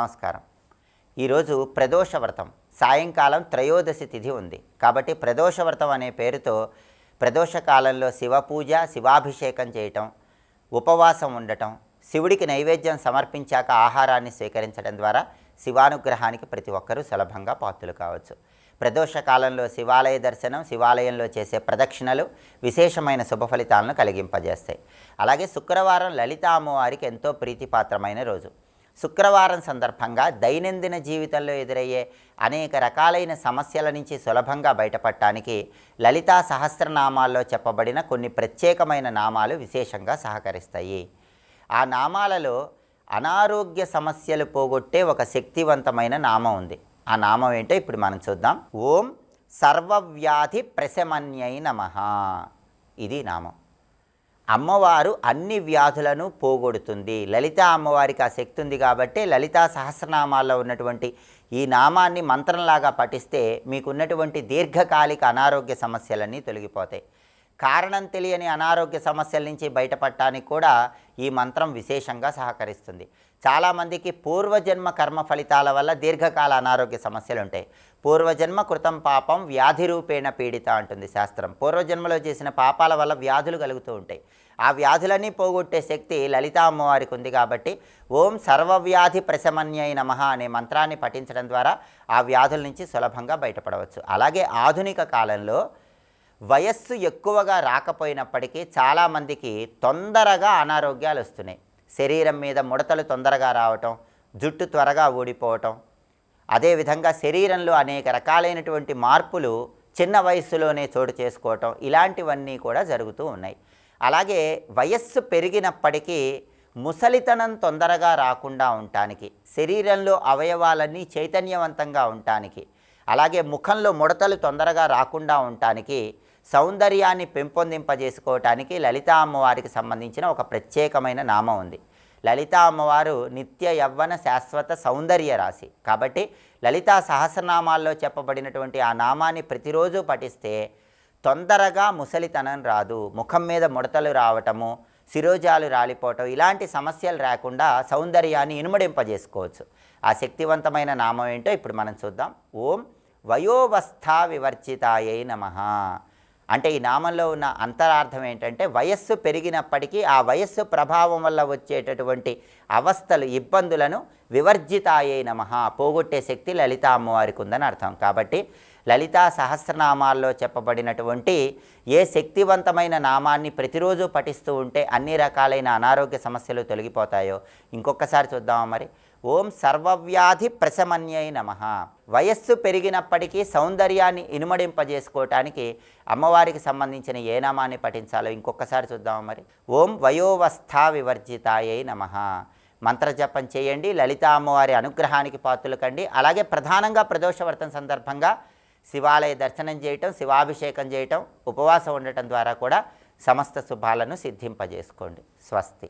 నమస్కారం. ఈరోజు ప్రదోష వ్రతం. సాయంకాలం త్రయోదశి తిథి ఉంది. కాబట్టి ప్రదోష వ్రతం అనే పేరుతో ప్రదోష కాలంలో శివ పూజ శివాభిషేకం చేయటం ఉపవాసం ఉండటం శివుడికి నైవేద్యం సమర్పించాక ఆహారాన్ని స్వీకరించడం ద్వారా శివానుగ్రహానికి ప్రతి ఒక్కరూ సులభంగా పాత్రలు కావచ్చు. ప్రదోష కాలంలో శివాలయ దర్శనం శివాలయంలో చేసే ప్రదక్షిణలు విశేషమైన శుభ ఫలితాలను కలిగింపజేస్తాయి. అలాగే శుక్రవారం లలిత అమ్మవారికి ఎంతో ప్రీతిపాత్రమైన రోజు. శుక్రవారం సందర్భంగా దైనందిన జీవితంలో ఎదురయ్యే అనేక రకాలైన సమస్యల నుంచి సులభంగా బయటపడటానికి లలితా సహస్రనామాల్లో చెప్పబడిన కొన్ని ప్రత్యేకమైన నామాలు విశేషంగా సహకరిస్తాయి. ఆ నామాలలో అనారోగ్య సమస్యలు పోగొట్టే ఒక శక్తివంతమైన నామం ఉంది. ఆ నామం ఏంటో ఇప్పుడు మనం చూద్దాం. ఓం సర్వవ్యాధి ప్రశమన్యై నమ. ఇది నామం. అమ్మవారు అన్ని వ్యాధులను పోగొడుతుంది. లలిత అమ్మవారికి ఆ శక్తి ఉంది కాబట్టి లలితా సహస్రనామాల్లో ఉన్నటువంటి ఈ నామాన్ని మంత్రంలాగా పఠిస్తే మీకున్నటువంటి దీర్ఘకాలిక అనారోగ్య సమస్యలన్నీ తొలగిపోతాయి. కారణం తెలియని అనారోగ్య సమస్యల నుంచి బయటపడటానికి కూడా ఈ మంత్రం విశేషంగా సహకరిస్తుంది. చాలామందికి పూర్వజన్మ కర్మ ఫలితాల వల్ల దీర్ఘకాల అనారోగ్య సమస్యలు ఉంటాయి. పూర్వజన్మ కృతం పాపం వ్యాధి రూపేణ పీడిత అంటుంది శాస్త్రం. పూర్వజన్మలో చేసిన పాపాల వల్ల వ్యాధులు కలుగుతూ ఉంటాయి. ఆ వ్యాధులన్నీ పోగొట్టే శక్తి లలితా అమ్మవారికి ఉంది కాబట్టి ఓం సర్వవ్యాధి ప్రశమన్యై నమ అనే మంత్రాన్ని పఠించడం ద్వారా ఆ వ్యాధుల నుంచి సులభంగా బయటపడవచ్చు. అలాగే ఆధునిక కాలంలో వయస్సు ఎక్కువగా రాకపోయినప్పటికీ చాలామందికి తొందరగా అనారోగ్యాలు వస్తున్నాయి. శరీరం మీద ముడతలు తొందరగా రావటం జుట్టు త్వరగా ఊడిపోవటం. అదేవిధంగా శరీరంలో అనేక రకాలైనటువంటి మార్పులు చిన్న వయస్సులోనే చోటు చేసుకోవటం ఇలాంటివన్నీ కూడా జరుగుతూ ఉన్నాయి. అలాగే వయస్సు పెరిగినప్పటికీ ముసలితనం తొందరగా రాకుండా ఉండటానికి శరీరంలో అవయవాలన్నీ చైతన్యవంతంగా ఉండటానికి అలాగే ముఖంలో ముడతలు తొందరగా రాకుండా ఉండటానికి సౌందర్యాన్ని పెంపొందింపజేసుకోవటానికి లలితా అమ్మవారికి సంబంధించిన ఒక ప్రత్యేకమైన నామం ఉంది. లలితా అమ్మవారు నిత్య యవ్వన శాశ్వత సౌందర్య రాశి. కాబట్టి లలితా సహస్రనామాల్లో చెప్పబడినటువంటి ఆ నామాన్ని ప్రతిరోజు పఠిస్తే తొందరగా ముసలితనం రాదు. ముఖం మీద ముడతలు రావటము శిరోజాలు రాలిపోవటం ఇలాంటి సమస్యలు రాకుండా సౌందర్యాన్ని ఇనుమడింపజేసుకోవచ్చు. ఆ శక్తివంతమైన నామం ఏంటో ఇప్పుడు మనం చూద్దాం. ఓం వయోవస్థా వివర్జితాయై నమ. అంటే ఈ నామంలో ఉన్న అంతరార్థం ఏంటంటే వయస్సు పెరిగినప్పటికీ ఆ వయస్సు ప్రభావం వల్ల వచ్చేటటువంటి అవస్థలు ఇబ్బందులను వివర్జితాయే నమ. పోగొట్టే శక్తి లలిత అమ్మవారికి ఉందని అర్థం. కాబట్టి లలితా సహస్రనామాల్లో చెప్పబడినటువంటి ఏ శక్తివంతమైన నామాన్ని ప్రతిరోజు పఠిస్తూ ఉంటే అన్ని రకాలైన అనారోగ్య సమస్యలు తొలగిపోతాయో ఇంకొకసారి చూద్దామా మరి? ఓం సర్వవ్యాధి ప్రశమన్యై నమ. వయస్సు పెరిగినప్పటికీ సౌందర్యాన్ని ఇనుమడింపజేసుకోవటానికి అమ్మవారికి సంబంధించిన ఏ నామాన్ని పఠించాలో ఇంకొకసారి చూద్దామా మరి? ఓం వయోవస్థా వివర్జితాయై నమ. మంత్రజపం చేయండి లలిత అమ్మవారి అనుగ్రహానికి పాత్రలు కండి అలాగే ప్రధానంగా ప్రదోషవర్తన సందర్భంగా శివాలయ దర్శనం చేయటం శివాభిషేకం చేయటం ఉపవాసం ఉండటం ద్వారా కూడా సమస్త శుభాలను సిద్ధింపజేసుకోండి. స్వస్తి.